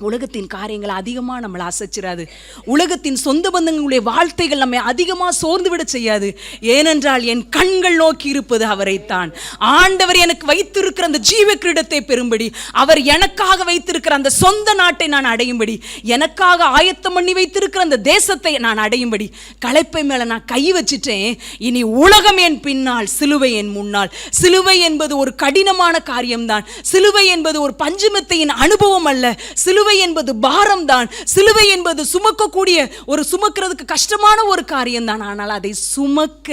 உலகத்தின் காரியங்கள் அதிகமாக நம்மளை அசைச்சிடாது உலகத்தின் சொந்த பந்தங்களுடைய வாழ்த்தைகள் நம்மை அதிகமாக சோர்ந்து விட செய்யாது. ஏனென்றால் என் கண்கள் நோக்கி இருப்பது அவரைத்தான். ஆண்டவர் எனக்கு வைத்திருக்கிற அந்த ஜீவ கிரீடத்தை பெறும்படி அவர் எனக்காக வைத்திருக்கிற அந்த சொந்த நாட்டை நான் அடையும்படி எனக்காக ஆயத்தம் பண்ணி வைத்திருக்கிற அந்த தேசத்தை நான் அடையும்படி களைப்பை மேலே நான் கை வச்சிட்டேன். இனி உலகம் என் பின்னால் சிலுவை என் முன்னால். சிலுவை என்பது ஒரு கடினமான காரியம்தான். சிலுவை என்பது ஒரு பஞ்சமத்தையின் அனுபவம் அல்ல. சிலுவை சிலுவை என்பது பாரம் தான் சிலுவை என்பது சுமக்கக்கூடிய ஒரு சுமக்கிறதுக்கு கஷ்டமான ஒரு காரியம்தான். ஆனால் அதை சுமக்க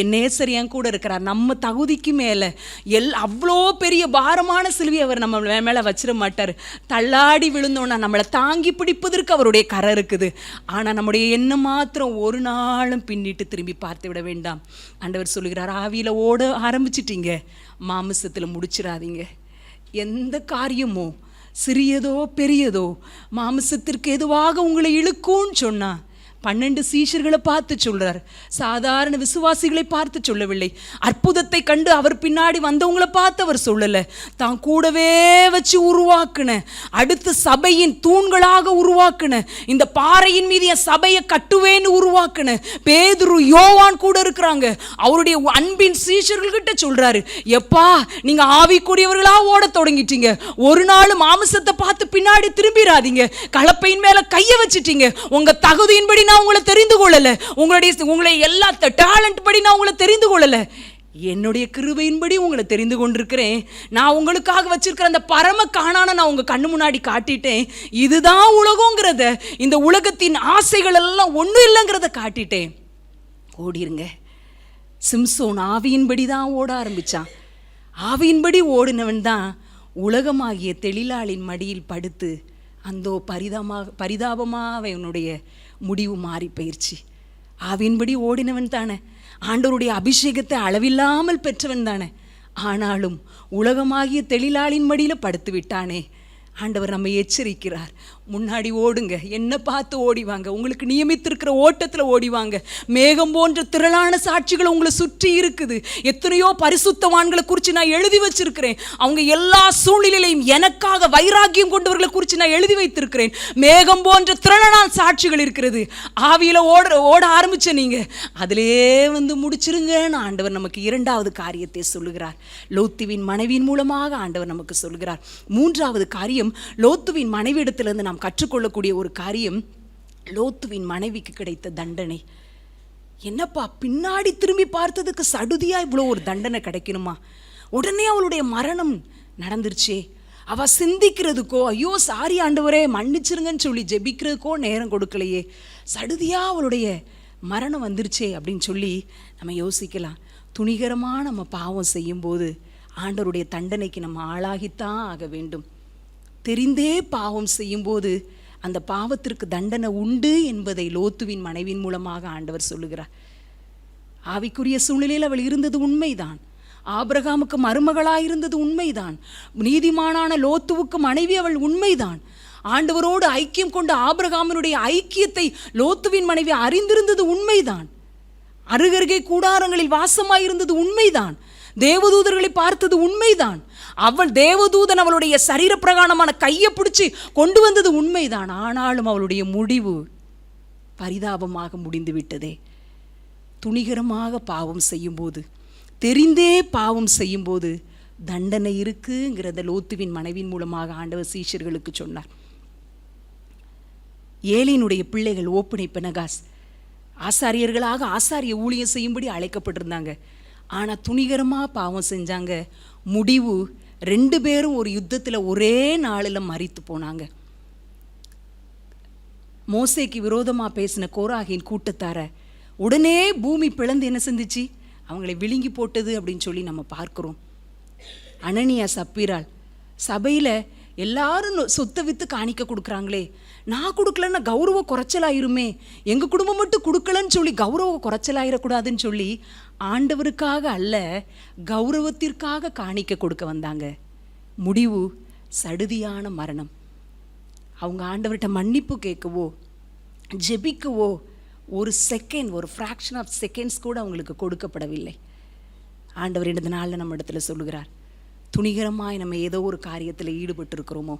என் நேசர் என் கூட இருக்கிறார். நம்ம தகுதிக்கு மேலே எல் அவ்வளோ பெரிய பாரமான சிலுவை அவர் நம்ம மேலே வச்சிட மாட்டார். தள்ளாடி விழுந்தோன்னா நம்மளை தாங்கி பிடிப்பதற்கு அவருடைய கரை இருக்குது. ஆனால் நம்முடைய எண்ணம் மாத்திரம் ஒரு நாளும் பின்னிட்டு திரும்பி பார்த்து விட வேண்டாம். ஆண்டவர் சொல்லுகிறார் ஆவியில் ஓட ஆரம்பிச்சிட்டீங்க. மாமிசத்தில் முடிச்சிடாதீங்க. எந்த காரியமோ சிறியதோ பெரியதோ மாமிசத்திற்கு எதுவாக உங்களை இழுக்கும்னு சொன்னா பன்னெண்டு சீஷர்களை பார்த்து சொல்றார். சாதாரண விசுவாசிகளை பார்த்து சொல்லவில்லை. அற்புதத்தை கண்டு அவர் பின்னாடி வந்தவங்களை பார்த்து அவர் சொல்லலை. தான் கூடவே வச்சு உருவாக்குன அடுத்து சபையின் தூண்களாக உருவாக்குன இந்த பாறையின் மீது என் சபையை கட்டுவேன்னு உருவாக்குன பேதுரு யோவான் கூட இருக்கிறாங்க. அவருடைய அன்பின் சீஷர்கள்கிட்ட சொல்றாரு எப்பா நீங்க ஆவிக்குரியவர்களா ஓட தொடங்கிட்டீங்க. ஒரு நாள் மாமிசத்தை பார்த்து பின்னாடி திரும்பிடாதீங்க கலப்பையின் மேல கையை வச்சிட்டீங்க. உங்க தகுதியின்படி நான் உங்களை தெரிந்து கொள்ளலை. உங்களுடைய உங்களை எல்லா டேலண்ட் படி நான் உங்களை தெரிந்து கொள்ளலை. என்னுடைய கிருபையின்படி உங்களை தெரிந்து கொண்டிருக்கிறேன். நான் உங்களுக்காக வச்சிருக்கிற அந்த பரம காணான நான் உங்க கண்ணு முன்னாடி காட்டிட்டேன். இதுதான் உலகங்கிறத இந்த உலகத்தின் ஆசைகள் எல்லாம் ஒன்றும் இல்லைங்கிறத காட்டிட்டேன். ஓடிருங்க. சிம்சோன் ஆவியின்படி தான் ஓட ஆரம்பிச்சான். ஆவியின்படி ஓடினவன் தான் உலகமாகிய தெளிலாளின் மடியில் படுத்து அந்தோ பரிதமாக பரிதாபமாக அவனுடைய முடிவு மாறி போயிடுச்சு ஆவின்படி ஓடினவன் தானே. ஆண்டவருடைய அபிஷேகத்தை அளவில்லாமல் பெற்றவன் தானே. ஆனாலும் உலகமாகிய தெளிலாளின் மடியில் படுத்து விட்டானே ஆண்டவர் நம்மை எச்சரிக்கிறார். முன்னாடி ஓடுங்க. என்ன பார்த்து ஓடிவாங்க. உங்களுக்கு நியமித்திருக்கிற ஓட்டத்தில் ஓடிவாங்க. மேகம் போன்ற திரளான சாட்சிகள் உங்களை சுற்றி இருக்குது. எத்தனையோ பரிசுத்தவான்களை குறித்து நான் எழுதி வச்சிருக்கிறேன். அவங்க எல்லா சூழ்நிலையிலையும் எனக்காக வைராக்கியம் கொண்டவர்களை குறித்து நான் எழுதி வைத்திருக்கிறேன். மேகம் போன்ற திரளான சாட்சிகள் இருக்கிறது. ஆவியில் ஓட ஓட ஆரம்பிச்ச நீங்கள் அதிலே வந்து முடிச்சிருங்கன்னு ஆண்டவர் நமக்கு இரண்டாவது காரியத்தை சொல்லுகிறார். லோத்துவின் மனைவியின் மூலமாக ஆண்டவர் நமக்கு சொல்லுகிறார். மூன்றாவது காரியம் லோத்துவின் மனைவியிடத்திலிருந்து நாம் கற்றுக்கொள்ளக்கூடிய ஒரு காரியம் லோத்துவின் மனைவிக்கு கிடைத்த தண்டனை. என்னப்பா பின்னாடி திரும்பி பார்த்ததுக்கு சடுதியாக இவ்வளோ ஒரு தண்டனை கிடைக்கணுமா? உடனே அவளுடைய மரணம் நடந்துருச்சே. அவ சிந்திக்கிறதுக்கோ ஐயோ சாரி ஆண்டவரே மன்னிச்சிருங்கன்னு சொல்லி ஜெபிக்கிறதுக்கோ நேரம் கொடுக்கலையே. சடுதியா அவளுடைய மரணம் வந்துருச்சே அப்படின்னு சொல்லி நம்ம யோசிக்கலாம். துணிகரமாக நம்ம பாவம் செய்யும்போது ஆண்டவருடைய தண்டனைக்கு நம்ம ஆளாகித்தான் ஆக வேண்டும். தெரிந்தே பாவம் செய்யும்போது அந்த பாவத்திற்கு தண்டனை உண்டு என்பதை லோத்துவின் மனைவியின் மூலமாக ஆண்டவர் சொல்லுகிறார். ஆவிக்குரிய சூழ்நிலையில் அவள் இருந்தது உண்மைதான். ஆபிரகாமுக்கு மருமகளாயிருந்தது உண்மைதான். நீதிமானான லோத்துவுக்கு மனைவி அவள் உண்மைதான். ஆண்டவரோடு ஐக்கியம் கொண்ட ஆபிரகாமனுடைய ஐக்கியத்தை லோத்துவின் மனைவி அறிந்திருந்தது உண்மைதான். அருகருகே கூடாரங்களில் வாசமாயிருந்தது உண்மைதான். தேவதூதர்களை பார்த்தது உண்மைதான். அவள் தேவதூதன் அவளுடைய சரீர பிரகாணமான கையை பிடிச்சி கொண்டு வந்தது உண்மைதான். ஆனாலும் அவளுடைய முடிவு பரிதாபமாக முடிந்து விட்டதே. துணிகரமாக பாவம் செய்யும்போது தெரிந்தே பாவம் செய்யும்போது தண்டனை இருக்குங்கிறத லோத்துவின் மனைவின் மூலமாக ஆண்டவர் சீஷர்களுக்கு சொன்னார். ஏலியினுடைய பிள்ளைகள் ஓப்பனை பெனகாஸ் ஆசாரியர்களாக ஆசாரிய ஊழியம் செய்யும்படி அழைக்கப்பட்டிருந்தாங்க. ஆனால் துணிகரமாக பாவம் செஞ்சாங்க. முடிவு ரெண்டு பேரும் ஒரு யுத்தத்தில் ஒரே நாளில் மறித்து போனாங்க. மோசைக்கு விரோதமாக பேசின கோராகின் கூட்டத்தாரை உடனே பூமி பிளந்து என்ன செஞ்சுச்சு அவங்களை விழுங்கி போட்டது அப்படின்னு சொல்லி நம்ம பார்க்குறோம். அனனியா சப்பீரால் சபையில் எல்லாரும் சொத்தை விற்று காணிக்க கொடுக்குறாங்களே. நான் கொடுக்கலன்னா கௌரவ குறைச்சலாயிருமே. எங்கள் குடும்பம் மட்டும் கொடுக்கலன்னு சொல்லி கௌரவ குறைச்சலாயிடக்கூடாதுன்னு சொல்லி ஆண்டவருக்காக அல்ல கௌரவத்திற்காக காணிக்க கொடுக்க வந்தாங்க. முடிவு சடுதியான மரணம். அவங்க ஆண்டவர்கிட்ட மன்னிப்பு கேட்கவோ ஜெபிக்கவோ ஒரு செகண்ட் ஒரு ஃப்ராக்ஷன் ஆஃப் செகண்ட்ஸ் கூட அவங்களுக்கு கொடுக்கப்படவில்லை. ஆண்டவர் இந்த நாளில் நம்ம இடத்துல சொல்லுகிறார் துணிகரமாய் நம்ம ஏதோ ஒரு காரியத்தில் ஈடுபட்டிருக்கிறோமோ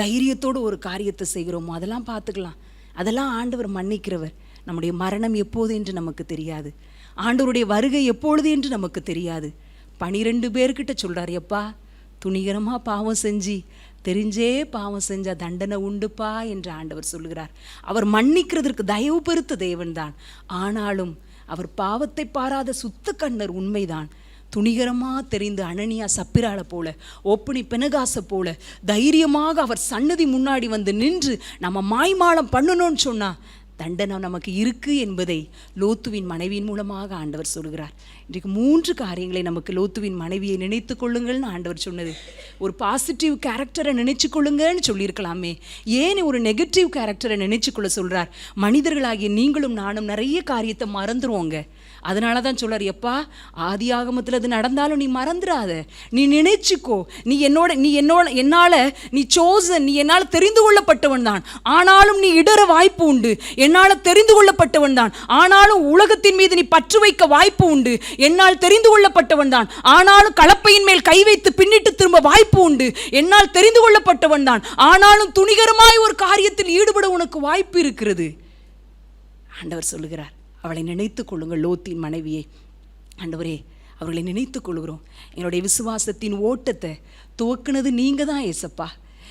தைரியத்தோடு ஒரு காரியத்தை செய்கிறோமோ அதெல்லாம் பார்த்துக்கலாம். அதெல்லாம் ஆண்டவர் மன்னிக்கிறவர். நம்முடைய மரணம் எப்போது என்று நமக்கு தெரியாது. ஆண்டவருடைய வருகை எப்பொழுது என்று நமக்கு தெரியாது. பனிரெண்டு பேர்கிட்ட சொல்கிறார் எப்பா துணிகரமாக பாவம் செஞ்சு தெரிஞ்சே பாவம் செஞ்ச தண்டனை உண்டுப்பா என்று ஆண்டவர் சொல்லுகிறார். அவர் மன்னிக்கிறதற்கு தயவு பெருத்த தேவன்தான். ஆனாலும் அவர் பாவத்தை பாராத சுத்த கண்ணர் உண்மைதான். துணிகரமாக தெரிந்து அனனியா சப்பிராள போல ஒப்பனி பெனகாச போல தைரியமாக அவர் சன்னதி முன்னாடி வந்து நின்று நம்ம மாய்மாலம் பண்ணணும்னு சொன்னா தண்டனை நமக்கு இருக்கு என்பதை லோத்துவின் மனைவியின் மூலமாக ஆண்டவர் சொல்கிறார். இன்றைக்கு மூன்று காரியங்களை நமக்கு லோத்துவின் மனைவியை நினைத்து கொள்ளுங்கள்னு ஆண்டவர் சொன்னது. ஒரு பாசிட்டிவ் கேரக்டரை நினைச்சு கொள்ளுங்கன்னு சொல்லியிருக்கலாமே. ஏன் ஒரு நெகட்டிவ் கேரக்டரை நினைச்சு கொள்ள சொல்கிறார் மனிதர்களாகிய நீங்களும் நானும் நிறைய காரியத்தை மறந்துருவோங்க. அதனால தான் சொல்றார் எப்பா ஆதி ஆகமத்தில் அது நடந்தாலும் நீ மறந்துடாத நீ நினைச்சுக்கோ. நீ என்னோட நீ என்னோட என்னால் நீ சோசன் நீ என்னால் தெரிந்து கொள்ளப்பட்டவன் தான். ஆனாலும் நீ இடற வாய்ப்பு உண்டு. என்னால் தெரிந்து கொள்ளப்பட்டவன் தான். ஆனாலும் உலகத்தின் மீது நீ பற்று வைக்க வாய்ப்பு உண்டு. என்னால் தெரிந்து கொள்ளப்பட்டவன் தான். ஆனாலும் கலப்பையின் மேல் கை வைத்து பின்னிட்டு திரும்ப வாய்ப்பு உண்டு. என்னால் தெரிந்து கொள்ளப்பட்டவன் தான். ஆனாலும் துணிகரமாய் ஒரு காரியத்தில் ஈடுபட உனக்கு வாய்ப்பு இருக்கிறது. ஆண்டவர் சொல்லுகிறார். அவளை நினைத்துக் கொள்ளுங்கள் லோத்தின் மனைவியை. ஆண்டவரே அவர்களை நினைத்து கொள்கிறோம் எங்களுடைய விசுவாசத்தின் ஓட்டத்தை துவக்குனது நீங்க தான் ஏசப்பா.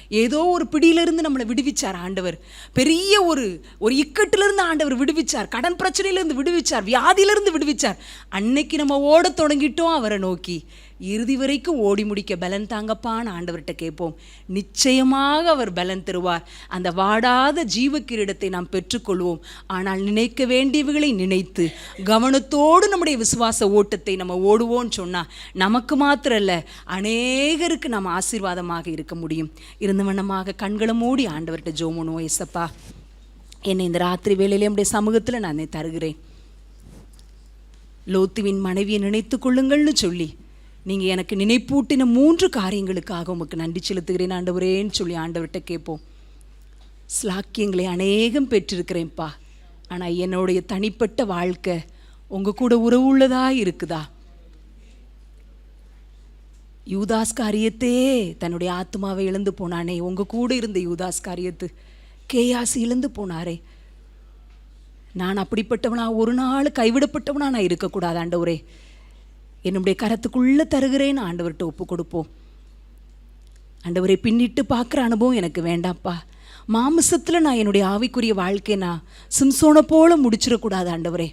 ஏதோ ஒரு பிடியிலிருந்து நம்மளை விடுவிச்சார் ஆண்டவர். பெரிய ஒரு ஒரு இக்கட்டிலிருந்து ஆண்டவர் விடுவிச்சார். கடன் பிரச்சனையிலிருந்து விடுவிச்சார். வியாதியிலிருந்து விடுவிச்சார். அன்னைக்கு நம்ம ஓடத் தொடங்கிட்டோம் அவரை நோக்கி. இறுதி வரைக்கும் ஓடி முடிக்க பலன் தாங்கப்பான்னு ஆண்டவர்கிட்ட கேட்போம். நிச்சயமாக அவர் பலன் தருவார். அந்த வாடாத ஜீவ கிரீடத்தை நாம் பெற்றுக்கொள்வோம். ஆனால் நினைக்க வேண்டியவைகளை நினைத்து கவனத்தோடு நம்முடைய விசுவாச ஓட்டத்தை நம்ம ஓடுவோம்னு சொன்னால் நமக்கு மாத்திரம் இல்லை அநேகருக்கு நாம் ஆசீர்வாதமாக இருக்க முடியும். இருந்த வண்ணமாக கண்களை மூடி ஆண்டவர்கிட்ட ஜோமனோ எசப்பா என்னை இந்த ராத்திரி வேளையிலே நம்முடைய சமூகத்தில் நான் தருகிறேன். லோத்துவின் மனைவியை நினைத்து கொள்ளுங்கள்னு சொல்லி நீங்கள் எனக்கு நினைப்பூட்டின மூன்று காரியங்களுக்காக உமக்கு நன்றி செலுத்துகிறேன் ஆண்டவரேன்னு சொல்லி ஆண்டவர்கிட்ட கேட்போம். ஸ்லாக்கியங்களை அநேகம் பெற்றிருக்கிறேன்ப்பா. ஆனால் என்னுடைய தனிப்பட்ட வாழ்க்கை உங்கள் கூட உறவு உள்ளதாக இருக்குதா? யூதாஸ் காரியத்தே தன்னுடைய ஆத்மாவை இழந்து போனானே. உங்கள் கூட இருந்த யூதாஸ் காரியத்து கேயாஸ் இழந்து போனாரே. நான் அப்படிப்பட்டவனா? ஒரு நாள் கைவிடப்பட்டவனா நான் இருக்கக்கூடாது ஆண்டவரே. என்னுடைய கரத்துக்குள்ளே தருகிறேன்னு ஆண்டவர்கிட்ட ஒப்பு கொடுப்போம். ஆண்டவரை பின்னிட்டு பார்க்குற அனுபவம் எனக்கு வேண்டாம்ப்பா. மாமிசத்தில் நான் என்னுடைய ஆவிக்குரிய வாழ்க்கையை நான் சிம்சோனை போல முடிச்சிடக்கூடாது ஆண்டவரே.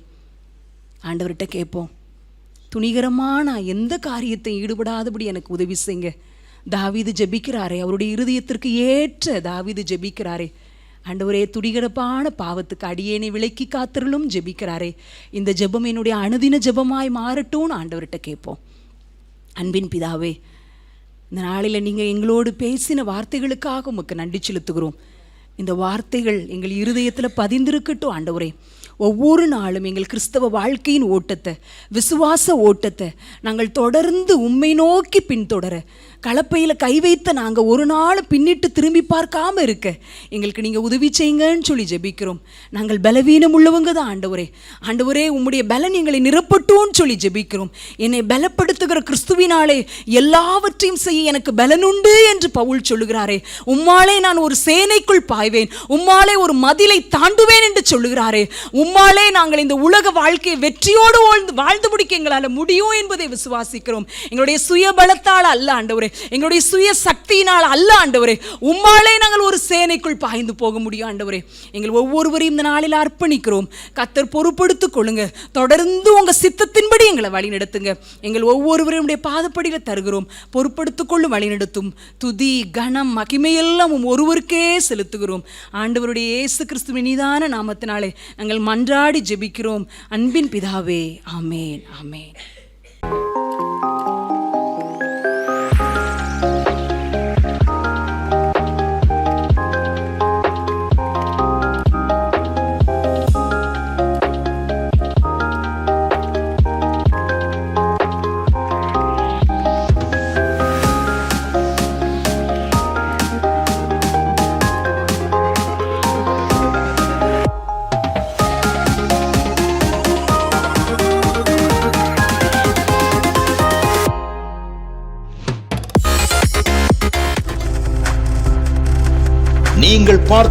ஆண்டவர்கிட்ட கேட்போம். துணிகரமாக நான் எந்த காரியத்தை ஈடுபடாதபடி எனக்கு உதவி செய்யுங்க. தாவீது ஜெபிக்கிறாரே அவருடைய இருதயத்திற்கு ஏற்ற தாவீது ஜெபிக்கிறாரே. ஆண்டவரே துடிகடப்பான பாவத்துக்கு அடியேனை விலக்கி காத்திரலும் ஜெபிக்கிறாரே. இந்த ஜெபம் என்னுடைய அனுதின ஜெபமாய் மாறட்டும்னு ஆண்டவர்கிட்ட கேட்போம். அன்பின் பிதாவே இந்த நாளில் நீங்கள் எங்களோடு பேசின வார்த்தைகளுக்காக உமக்கு நன்றி செலுத்துகிறோம். இந்த வார்த்தைகள் எங்கள் இருதயத்தில் பதிந்திருக்கட்டும் ஆண்டவரே. ஒவ்வொரு நாளும் எங்கள் கிறிஸ்தவ வாழ்க்கையின் ஓட்டத்தை விசுவாச ஓட்டத்தை நாங்கள் தொடர்ந்து உண்மை நோக்கி பின்தொடர கலப்பையில் கை வைத்த நாங்கள் ஒரு நாள் பின்னிட்டு திரும்பி பார்க்காம இருக்க. எங்களுக்கு நீங்கள் உதவி செய்யுங்கன்னு சொல்லி ஜெபிக்கிறோம். நாங்கள் பலவீனம் உள்ளவங்க தான் ஆண்டவரே. ஆண்டவரே உம்முடைய பலன் எங்களை நிரப்பட்டும்னு சொல்லி ஜெபிக்கிறோம். என்னை பலப்படுத்துகிற கிறிஸ்துவினாலே எல்லாவற்றையும் செய்ய எனக்கு பலனுண்டு என்று பவுல் சொல்லுகிறாரே. உம்மாலே நான் ஒரு சேனைக்குள் பாய்வேன். உம்மாலே ஒரு மதிலை தாண்டுவேன் என்று சொல்லுகிறாரே. உம்மாலே நாங்கள் இந்த உலக வாழ்க்கையை வெற்றியோடு வாழ்ந்து வாழ்ந்து முடிக்க எங்களால் முடியும் என்பதை விசுவாசிக்கிறோம். எங்களுடைய சுய பலத்தால் அல்ல ஆண்டவரே. எங்களுடைய சுய சக்தியினால் அல்ல ஆண்டவரே. உம்மாலே நாங்கள் ஒரு சேனைக்குள் பாய்ந்து போக முடியும் ஆண்டவரே. எங்கள் ஒவ்வொருவரையும் இந்த நாளில் அர்ப்பணிக்கிறோம். கத்தர் பொறுப்படுத்திக் கொள்ளுங்க. தொடர்ந்து உங்க சித்தத்தின்படி எங்களை வழிநடத்துங்க எங்கள் ஒவ்வொருவரையும் உடைய பாதப்படியில் தருகிறோம். பொறுப்படுத்திக் கொள்ளும் துதி கனம் மகிமையெல்லாம் உம் ஒருவருக்கே செலுத்துகிறோம். ஆண்டவருடைய இயேசு கிறிஸ்துவின் நீதான நாமத்தினாலே நாங்கள் மன்றாடி ஜெபிக்கிறோம். அன்பின் பிதாவே ஆமேன் ஆமேன்.